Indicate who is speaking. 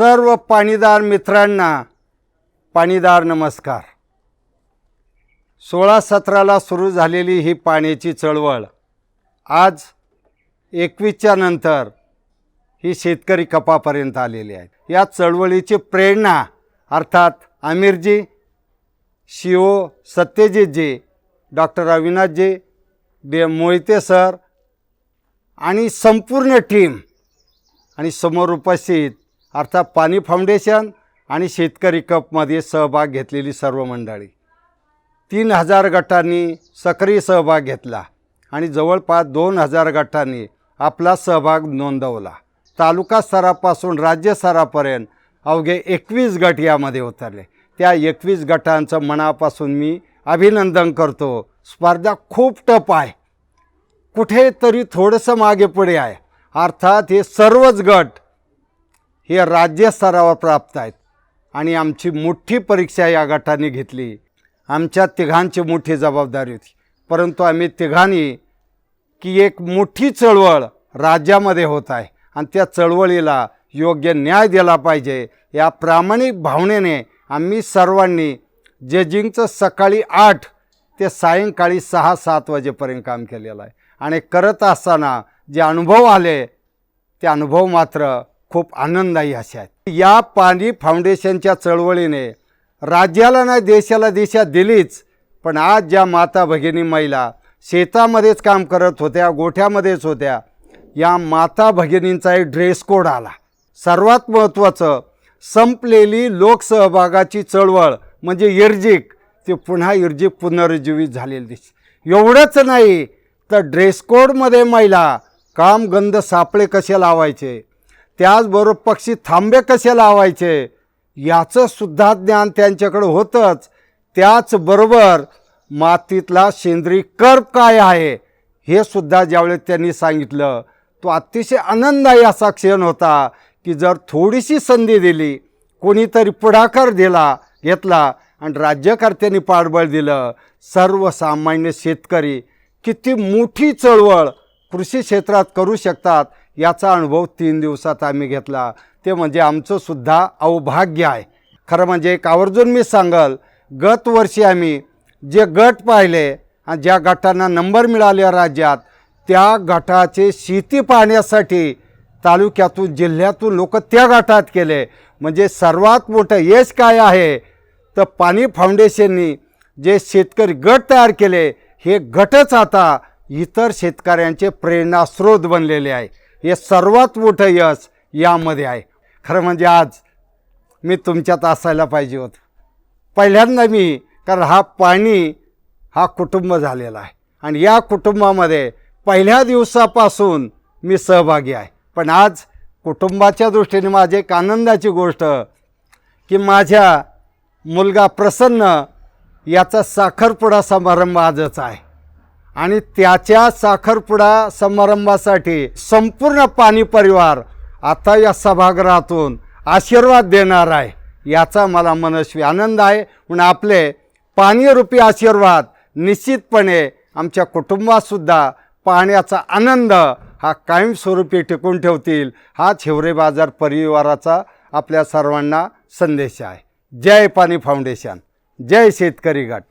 Speaker 1: सर्व पाणीदार मित्रांना पाणीदार नमस्कार. सोळा सतराला सुरू झालेली ही पाण्याची चळवळ आज एकवीसच्या नंतर ही शेतकरी कपापर्यंत आलेली आहे. या चळवळीची प्रेरणा अर्थात आमिरजी शिओ सत्यजितजी डॉक्टर अविनाशजी बे मोहिते सर आणि संपूर्ण टीम आणि समोर उपस्थित अर्थात पाणी फाउंडेशन आणि शेतकरी कपमध्ये सहभाग घेतलेली सर्व मंडळी. तीन हजार गटांनी सक्रिय सहभाग घेतला आणि जवळपास दोन हजार गटांनी आपला सहभाग नोंदवला. तालुका स्तरापासून राज्य स्तरापर्यंत अवघे एकवीस गट यामध्ये उतरले. त्या एकवीस गटांचं मनापासून मी अभिनंदन करतो. स्पर्धा खूप टप आहे. कुठेतरी थोडंसं मागे पुढे आहे. अर्थात हे सर्वच गट हे राज्यस्तरावर प्राप्त आहेत. आणि आमची मोठी परीक्षा या गटाने घेतली. आमच्या तिघांची मोठी जबाबदारी होती. परंतु आम्ही तिघांनी की एक मोठी चळवळ राज्यामध्ये होत आहे. आणि त्या चळवळीला योग्य न्याय दिला पाहिजे. या प्रामाणिक भावनेने आम्ही सर्वांनी जजिंगचं सकाळी आठ ते सायंकाळी सहा सात वाजेपर्यंत काम केलेलं आहे. आणि करत असताना जे अनुभव आले ते अनुभव मात्र खूप आनंददायी असे आहेत. या पाणी फाउंडेशनच्या चळवळीने राज्याला नाही देशाला दिशा दिलीच पण आज ज्या माता भगिनी महिला शेतामध्येच काम करत होत्या गोठ्यामध्येच होत्या या माता भगिनींचा एक ड्रेस कोड आला. सर्वात महत्त्वाचं संपलेली लोकसहभागाची चळवळ म्हणजे इर्जिक ती पुन्हा इर्जिक पुनरुज्जीवित झालेली दिस एवढंच नाही तर ड्रेस कोडमध्ये महिला काम गंध सापळे कसे लावायचे? त्याचबरोबर पक्षी थांबे कसे लावायचे याचंसुद्धा ज्ञान त्यांच्याकडं होतंच. त्याचबरोबर मातीतला सेंद्रिय कर्ब काय आहे हे सुद्धा ज्यावेळेस त्यांनी सांगितलं तो अतिशय आनंददायी असा क्षण होता की जर थोडीशी संधी दिली कोणीतरी पुढाकार दिला घेतला आणि राज्यकर्त्यांनी पाठबळ दिलं सर्वसामान्य शेतकरी किती मोठी चळवळ कृषी क्षेत्रात करू शकतात याचा अनुभव तीन दिवसात आम्ही घेतला. ते म्हणजे आमचंसुद्धा अवभाग्य आहे. खरं म्हणजे एक आवर्जून मी सांगल गत वर्षी आम्ही जे गट पाहिले आणि ज्या गटांना नंबर मिळाले राज्यात त्या गटाचे शेती पाहण्यासाठी तालुक्यातून जिल्ह्यातून लोक त्या गटात केले म्हणजे सर्वात मोठं यश काय आहे? तर पाणी फाउंडेशननी जे शेतकरी गट तयार केले हे गटच आता इतर शेतकऱ्यांचे प्रेरणास्रोत बनलेले आहे. हे सर्वात मोठं यश यामध्ये आहे. खरं म्हणजे आज मी तुमच्यात असायला पाहिजे होतं. पहिल्यांदा मी कारण हा पाणी हा कुटुंब झालेला आहे. आणि या कुटुंबामध्ये पहिल्या दिवसापासून मी सहभागी आहे. पण आज कुटुंबाच्या दृष्टीने माझी एक आनंदाची गोष्ट की माझ्या मुलगा प्रसन्न याचा साखरपुडा समारंभ आजच आहे. आणि त्याच्या साखरपुडा समारंभासाठी संपूर्ण पाणी परिवार आता या सभागृहातून आशीर्वाद देणार आहे. याचा मला मनस्वी आनंद आहे. म्हणून आपले पाणीरूपी आशीर्वाद निश्चितपणे आमच्या कुटुंबातसुद्धा पाण्याचा आनंद हा कायमस्वरूपी टिकून ठेवतील हा हिवरे बाजार परिवाराचा आपल्या सर्वांना संदेश आहे. जय पाणी फाउंडेशन. जय शेतकरी गट.